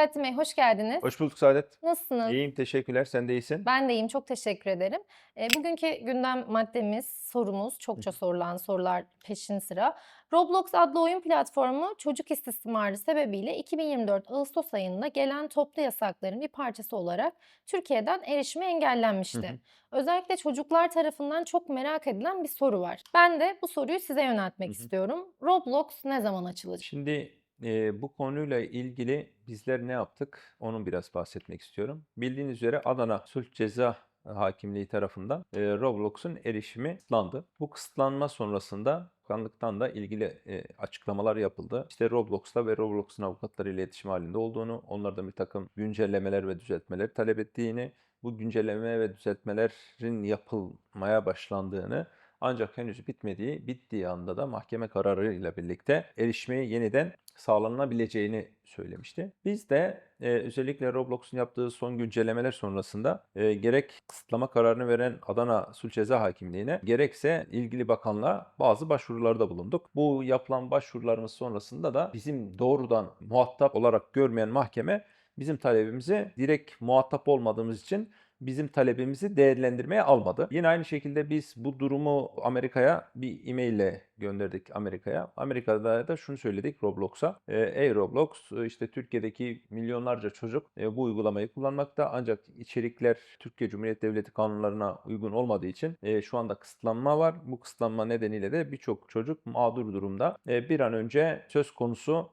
Selahattin Bey hoş geldiniz. Hoş bulduk Saadet. Nasılsınız? İyiyim, teşekkürler. Sen de iyisin. Ben de iyiyim, çok teşekkür ederim. E, bugünkü gündem maddemiz, sorumuz, çokça sorulan sorular peşin sıra. Roblox adlı oyun platformu çocuk istismarı sebebiyle 2024 Ağustos ayında gelen toplu yasakların bir parçası olarak Türkiye'den erişime engellenmişti. Hı hı. Özellikle çocuklar tarafından çok merak edilen bir soru var. Ben de bu soruyu size yöneltmek Hı hı. istiyorum. Roblox ne zaman açılacak? Şimdi e, bu konuyla ilgili bizler ne yaptık? Onun biraz bahsetmek istiyorum. Bildiğiniz üzere Adana Sulh Ceza Hakimliği tarafından e, Roblox'un erişimi kısıtlandı. Bu kısıtlanma sonrasında bakanlıktan da ilgili e, açıklamalar yapıldı. İşte Roblox'ta ve Roblox'un avukatlarıyla iletişim halinde olduğunu, onlardan bir takım güncellemeler ve düzeltmeler talep ettiğini, bu güncelleme ve düzeltmelerin yapılmaya başlandığını ancak henüz bitmediği, bittiği anda da mahkeme kararıyla birlikte erişmeyi yeniden sağlanabileceğini söylemişti. Biz de e, özellikle Roblox'un yaptığı son güncellemeler sonrasında e, gerek kısıtlama kararını veren Adana Sulh Ceza Hakimliği'ne gerekse ilgili bakanlığa bazı başvurularda bulunduk. Bu yapılan başvurularımız sonrasında da bizim doğrudan muhatap olarak görmeyen mahkeme bizim talebimizi direkt muhatap olmadığımız için bizim talebimizi değerlendirmeye almadı. Yine aynı şekilde biz bu durumu Amerika'ya bir e-maille gönderdik Amerika'ya. Amerika'da da şunu söyledik Roblox'a. E, Ey Roblox e, işte Türkiye'deki milyonlarca çocuk e, bu uygulamayı kullanmakta ancak içerikler Türkiye Cumhuriyeti Devleti kanunlarına uygun olmadığı için şu anda kısıtlanma var. Bu kısıtlanma nedeniyle de birçok çocuk mağdur durumda. Bir an önce söz konusu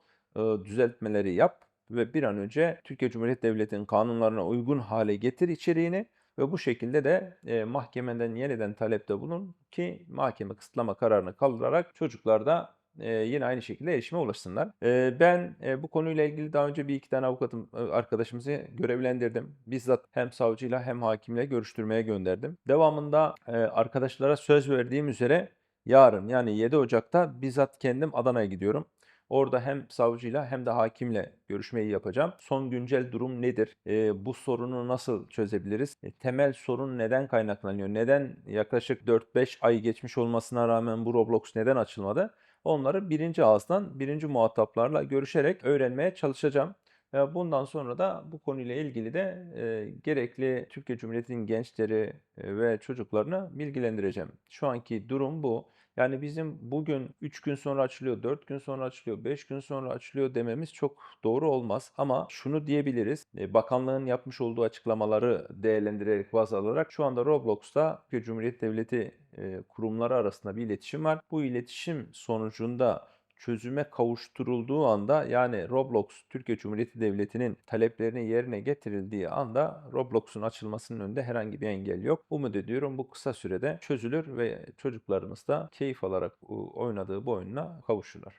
düzeltmeleri yap ve bir an önce Türkiye Cumhuriyeti Devleti'nin kanunlarına uygun hale getir içeriğini ve bu şekilde de e, mahkemeden yeniden talepte bulun ki mahkeme kısıtlama kararını kaldırarak çocuklar da e, yine aynı şekilde erişime ulaşsınlar. E, ben e, bu konuyla ilgili daha önce bir iki tane avukatım e, arkadaşımızı görevlendirdim. Bizzat hem savcıyla hem hakimle görüştürmeye gönderdim. Devamında e, arkadaşlara söz verdiğim üzere yarın yani 7 Ocak'ta bizzat kendim Adana'ya gidiyorum. Orada hem savcıyla hem de hakimle görüşmeyi yapacağım. Son güncel durum nedir? E, bu sorunu nasıl çözebiliriz? E, temel sorun neden kaynaklanıyor? Neden yaklaşık 4-5 ay geçmiş olmasına rağmen bu Roblox neden açılmadı? Onları birinci ağızdan, birinci muhataplarla görüşerek öğrenmeye çalışacağım. Bundan sonra da bu konuyla ilgili de e, gerekli Türkiye Cumhuriyeti'nin gençleri e, ve çocuklarını bilgilendireceğim. Şu anki durum bu. Yani bizim bugün 3 gün sonra açılıyor, 4 gün sonra açılıyor, 5 gün sonra açılıyor dememiz çok doğru olmaz. Ama şunu diyebiliriz, e, bakanlığın yapmış olduğu açıklamaları değerlendirerek baz alarak şu anda Roblox'ta Türkiye Cumhuriyeti Devleti e, kurumları arasında bir iletişim var. Bu iletişim sonucunda çözüme kavuşturulduğu anda yani Roblox Türkiye Cumhuriyeti Devleti'nin taleplerinin yerine getirildiği anda Roblox'un açılmasının önünde herhangi bir engel yok. Umut ediyorum bu kısa sürede çözülür ve çocuklarımız da keyif alarak oynadığı bu oyununa kavuşurlar.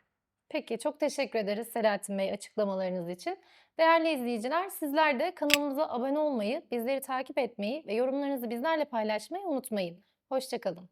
Peki çok teşekkür ederiz Selahattin Bey açıklamalarınız için. Değerli izleyiciler sizler de kanalımıza abone olmayı, bizleri takip etmeyi ve yorumlarınızı bizlerle paylaşmayı unutmayın. Hoşçakalın.